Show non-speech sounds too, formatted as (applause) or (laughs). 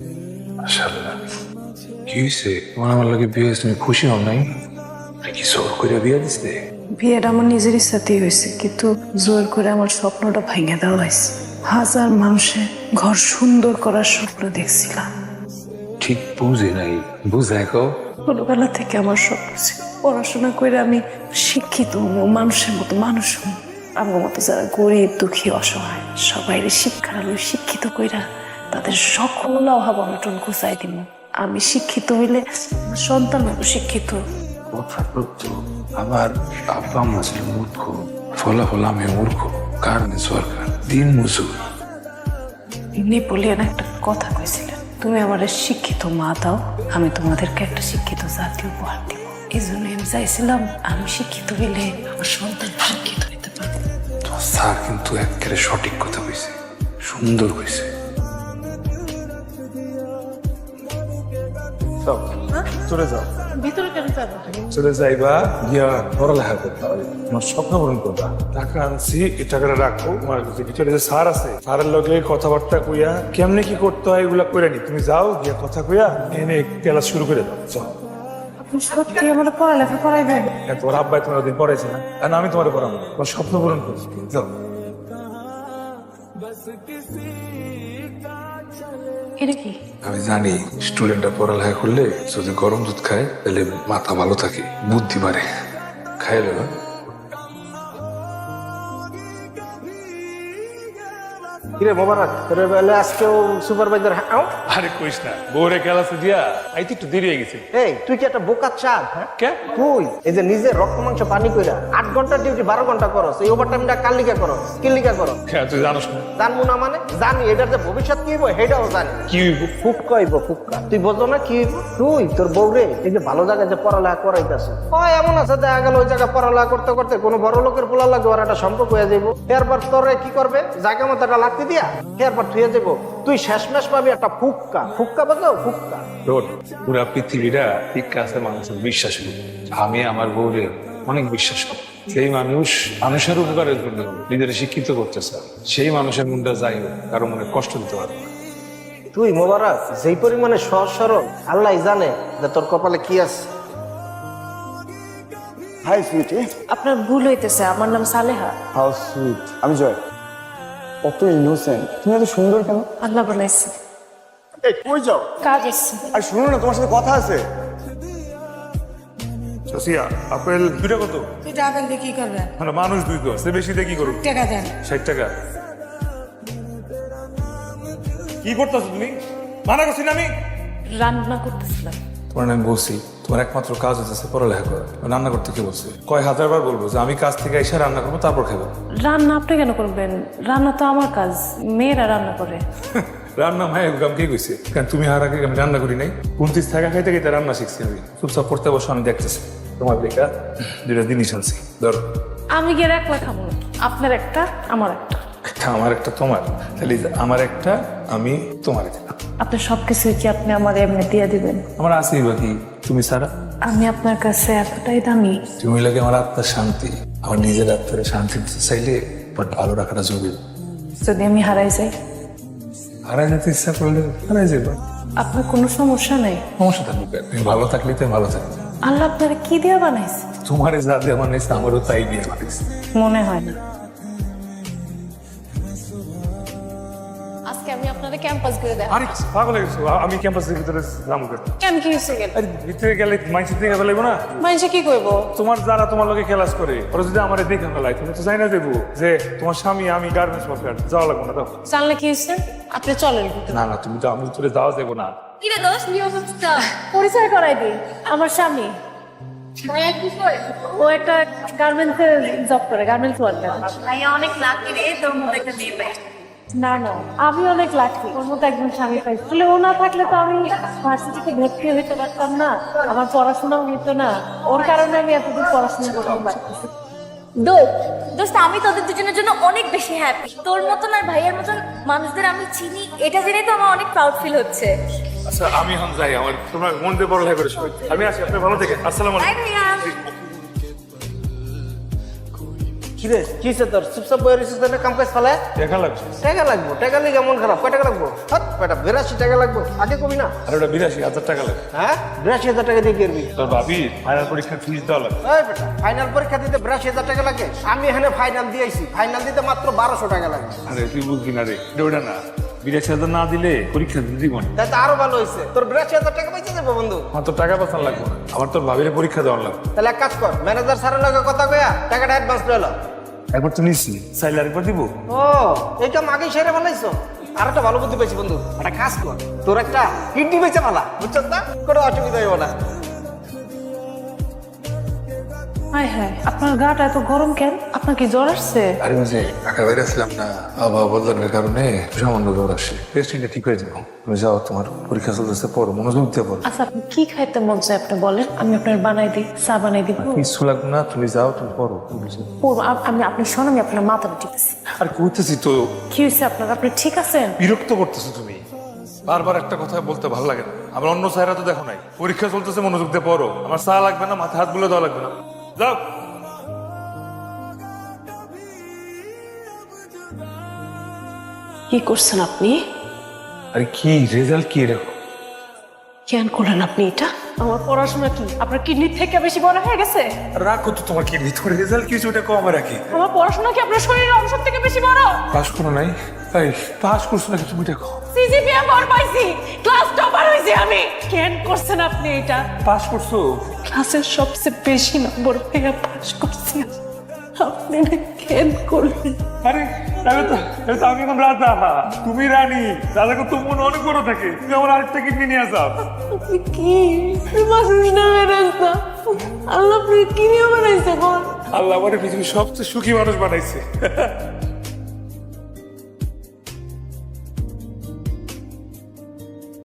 মাশাআল্লাহ। কি হয়েছে তোমার আমার লাগে বিয়ে হয়েছে তুমি খুশি হও নাই? কি জোর করে বিয়ে দিচ্ছে বিয়েটা আমার নিজের ইচ্ছাতেই হয়েছে কিন্তু জোর করে আমার স্বপ্নটা ভেঙে দেওয়া হয়েছে। হাজার মানুষের ঘর সুন্দর করার স্বপ্ন দেখছিলাম। ঠিক বুঝি নাই। ছোটবেলা থেকে আমার স্বপ্ন ছিল পড়াশোনা করে আমি শিক্ষিত হব মানুষের মতো মানুষ হব। আমার মতো যারা গরিব দুঃখী অসহায় সবাই শিক্ষা শিক্ষিত কইরা তাদের সকল অভাব অনটন গুছাই দিব আমি শিক্ষিত হইলে আমার সন্তান হব শিক্ষিত আমার আব্বা ছিল মূর্খ ফলাফল আমি মূর্খ কারণে সরকার দিন মজুর। নেপোলিয়ান একটা কথা কইছিলেন তুমি আমার শিক্ষিত মা দাও আমি তোমাদেরকে একটা শিক্ষিত জাতি উপহার দিব। এই জন্য আমি চাইছিলাম আমি শিক্ষিত হইলে আমার সন্তান শিক্ষিত হইতে পারবে স্যার কিন্তু একেবারে সঠিক কথা কইছে সুন্দর কইছে। যাও। চলে যাও। ভিতরে কেন যাব? চলে যাইবা গিয়া পড়ালেখা করতে হবে। তোমার স্বপ্ন পূরণ করবা। টাকা আনছি এই টাকাটা রাখো। তোমার ভিতরে যে স্যার আছে স্যারের লগে কথাবার্তা কইয়া কেমনে কি করতে হয় এগুলা কইরা নি। তুমি যাও গিয়া কথা কইয়া এনে ক্লাস শুরু করে দাও। সত্যি আমার পড়ালেখা হ্যাঁ, তোমার আব্বাই তোমার ওদিন পড়াইছে না? আর আমি তোমার পড়াবো তোমার স্বপ্ন পূরণ করছি। যাও। এটা কি? আমি জানি স্টুডেন্টরা পড়ালেখা করলে যদি গরম দুধ খায়, তাহলে মাথা ভালো থাকে, বুদ্ধি বাড়ে। খাইলে না? কিরে মোবারক তোর বেলা আজকেও সুপারভাইজার আও। আরে কইস না ক্লাসে দিয়া? আইতে একটু দেরি হয়ে গেছে। এই তুই কি একটা বোকা হ্যাঁ? কে? তুই এই যে নিজের রক্ত মাংস পানি কইরা আট ঘণ্টা ডিউটি বারো ঘণ্টা করস এই ওভার টাইমটা কার লিগা করস কি করস কে তুই জানোস না। জানব না মানে? জানি এটার যে ভবিষ্যৎ কি হইব জানি। কি হইব? ফুক্কা হইব ফুক্কা। তুই বোঝো না কি হইব? তুই তোর বউরে এই যে ভালো জায়গায় যে পড়ালেখা করাইতেছে। হয় এমন আছে দেখা গেল ওই জায়গায় পড়ালেখা করতে করতে কোনো বড় লোকের পোলা লাগে ওর একটা সম্পর্ক হয়ে যাইব। এরপর তোরে কি করবে? জায়গা মতো একটা লাগতে দিয়া এরপর যাব তুই শেষমেশ পাবি একটা ফুক্কা। ফুক্কা বুঝলো ফুক্কা। রোড পুরা পৃথিবীটা ঠিক আছে মানুষের বিশ্বাস আমি আমার বউরের অনেক বিশ্বাস করি। সেই মানুষ মানুষের উপকারের জন্য নিজের শিক্ষিত করতেছে সেই মানুষের মনটা যাই হোক কারও মনে কষ্ট দিতে পারবে তুই মোবারক যেই পরিমাণে সহজ সরল আল্লাহ জানে যে তোর কপালে কি আছে। হাই সুইটি আপনার ভুল হইতেছে আমার নাম সালেহা। হাউ সুইট আমি জয়। কত ইনোসেন্ট তুমি এত সুন্দর কেন? আল্লাহ বানাইছে এই কই যাও? কাজ এসছে আর শুনো না তোমার সাথে কথা আছে। সসিয়া আপেল দুইটা কত? তুই টাকা দিয়ে কি করবে? মানে মানুষ দুই তো সে বেশি দিয়ে কি করব টাকা দেন। ষাট টাকা। কি করতেছো তুমি? মানা করছি না আমি? রান্না করতেছিলাম। তোমার আমি বলছি। তোমার একমাত্র কাজ হচ্ছে পড়ালেখা করা। রান্না করতে কি বলছি? কয় হাজার বার বলব যে আমি কাজ থেকে এসে রান্না করব তারপর খাব। রান্না আপনি কেন করবেন? রান্না তো আমার কাজ মেয়েরা রান্না করে। (laughs) রান্না মায় কাম কে কইছে? কারণ তুমি হার আগে আমি রান্না করি নাই। উনত্রিশ থাকা খাইতে খাইতে রান্না শিখছি আমি। চুপচাপ পড়তে বসে আমি দেখতেছি। তোমার লেখা দুটা জিনিস আনছি। ধরো। আমি গিয়ে একলা খাব? আপনার একটা আমার একটা। আমার একটা তোমার। তাহলে আমার একটা আমি তোমার একটা। আপনি সবকিছু কি আপনি আমার এমনি দিয়ে দিবেন? আমার আছেই বাকি। তুমি সারা আমি আপনার কাছে এতটাই দামি। তুমি লাগে আমার আত্মার শান্তি আমার নিজের আত্মার শান্তি দিতে চাইলে বাট ভালো রাখাটা জরুরি। যদি আমি হারাই যাই? হারাই যেতে ইচ্ছা করলে হারাই যাবে আপনার কোনো সমস্যা নেই? সমস্যা থাকবে তুমি ভালো থাকলে তুমি ভালো থাকবে। আল্লাহ আপনারা কি দিয়ে বানাইছে? তোমার যা দিয়ে বানাইছে আমারও তাই দিয়ে বানাইছে। মনে হয় না। আজকে আমি আপনাদের ক্যাম্পাস ঘুরে দেখাবো। আরে পাগল হয়ে গেছো। আমি ক্যাম্পাসের ভিতরে যাব কেন কেন কি হয়েছে গেল আরে ভিতরে গেলে মাইসের দিকে ফেলাইবো না? মানুষে কি করব? তোমার যারা তোমার লোকে ক্লাস করে ওরা যদি আমার দেখে ফেলায় তুমি তো জানি না দেবো যে তোমার স্বামী আমি গার্মেন্টস ওয়ার্কার যাওয়া লাগবো না দাও। জানলে কি হয়েছে? আপনি চলেন না না তুমি তো আমি ভিতরে যাওয়া দেবো না। কিরে দোস্ত কি অবস্থা? পরিচয় করাই দিই আমার স্বামী। কি ও একটা গার্মেন্টসে জব করে গার্মেন্টস ওয়ার্কার ভাইয়া অনেক লাকি রে তোর মতো একটা মেয়ে পাই। না না আমি অনেক লাকি ওর মতো একজন স্বামী পাই। আসলে ও না থাকলে তো আমি ভার্সিটিতে ভর্তি হইতে পারতাম না। আমার পড়াশোনাও হতো না। ওর কারণে আমি এতদূর পড়াশোনা করতে পারতেছি দোস্ত দোস্ত আমি তোদের দুজনের জন্য অনেক বেশি হ্যাপি তোর মতন আর ভাইয়ার মতন মানুষদের আমি চিনি। এটা জেনে তো আমার অনেক প্রাউড ফিল হচ্ছে। আচ্ছা আমি যাই আমার তোমরা মন দিয়ে পড়ালেখা করে সবাই আমি আসি আপনি ভালো থেকে আসসালামু আলাইকুম। ভাইয়া কিরে কি হয়েছে তোর চুপচাপ বয়ে রয়েছিস তোর কাম কাজ ফেলে দেখা লাগছে টাকা লাগবো টাকা লিগে মন খারাপ কয় টাকা লাগবো? হাত বেটা বিরাশি টাকা লাগবো। আগে কবি না। আর ওটা বিরাশি হাজার টাকা লাগে। হ্যাঁ বিরাশি হাজার টাকা দিয়ে করবি তোর ভাবি ফাইনাল পরীক্ষার ফিস দেওয়া লাগে। এই বেটা ফাইনাল পরীক্ষা দিতে বিরাশি হাজার টাকা লাগে। আমি এখানে ফাইনাল দিয়েছি ফাইনাল দিতে মাত্র বারোশো টাকা লাগে। আরে তুই বুঝবি না রে ওটা না। বিরাশি হাজার না দিলে পরীক্ষা দিতে দিব না। তাই তো আরও ভালো হয়েছে তোর বিরাশি হাজার টাকা পাইছে যাব বন্ধু? আমার তো টাকা পাচার লাগবে আমার তোর ভাবির পরীক্ষা দেওয়ার লাগবে। তাহলে এক কাজ কর ম্যানেজার স্যারের লগে কথা কয়া। টাকাটা অ্যাডভান্স লইল একবার তো নিচ্ছি চাইলে আরেকবার দিব। ও এইটা মাগে সেরে বানাইছো আর একটা ভালো বুদ্ধি পেয়েছি বন্ধু। একটা কাজ কর তোর একটা কিডনি বেচে ভালা বুঝছ না? কোনো অসুবিধা হইব না। হায় হায় আপনার গাটা এত গরম কেন? আপনার কি জ্বর আসছে? আরে মাঝে ঢাকা বাইরে আসলাম না আবহাওয়া বদলানোর কারণে সামান্য জ্বর আসে। পেস্টিংটা ঠিক হয়ে যাব। তুমি যাও তোমার পরীক্ষা চলতেছে পড়ো মনোযোগ দিয়ে পড়ো। আচ্ছা আপনি কি খাইতে মন চায় আপনি বলেন? আমি আপনার বানাই দিই চা বানাই দিব কিছু লাগবে না তুমি যাও তুমি পড়ো পড়ব আমি আপনি শোন আমি আপনার মাথাটা টিপেছি আর কইতেছি তো। কি হয়েছে আপনার? আপনি ঠিক আছেন? বিরক্ত করতেছো তুমি। বারবার একটা কথা বলতে ভালো লাগে না। আমার অন্য স্যাররা তো দেখো নাই। পরীক্ষা চলতেছে মনোযোগ দিয়ে পড়ো। আমার চা লাগবে না মাথা হাতগুলো দেওয়া লাগবে না। যাও কি করছেন আপনি আরে কি রেজাল্ট কি এরকম কেন করলেন আপনি এটা আমার পড়াশোনা কি? আপনার কিডনির থেকে বেশি বড় হয়ে গেছে? রাখো তো তোমার কিডনি তোমার রেজাল্ট কিছু ওটা কম রাখি। আমার পড়াশোনা কি আপনার শরীরের অংশ থেকে বেশি বড়? পাস করো নাই? তাই পাস করছ নাকি তুমি দেখো সিজিপিএ বড় পাইছি ক্লাস টপার হইছি আমি। কেন করছেন আপনি এটা? পাস করছ? ক্লাসের সবচেয়ে বেশি নম্বর পেয়ে পাস করছি আপনি না কেন করলেন? আরে তাহলে তো তাহলে তো আমি এখন রাজা। তুমি রানী রাজাকে তো মনে অনেক বড় থাকে। তুমি আমার আরেকটা কিডনি নিয়ে যাও। আপনি কি? মানুষ না? রাজা আল্লাহ আপনি কি নিয়ে বানাইছে কোন আল্লাহ আমার পৃথিবীর সবচেয়ে সুখী মানুষ বানাইছে।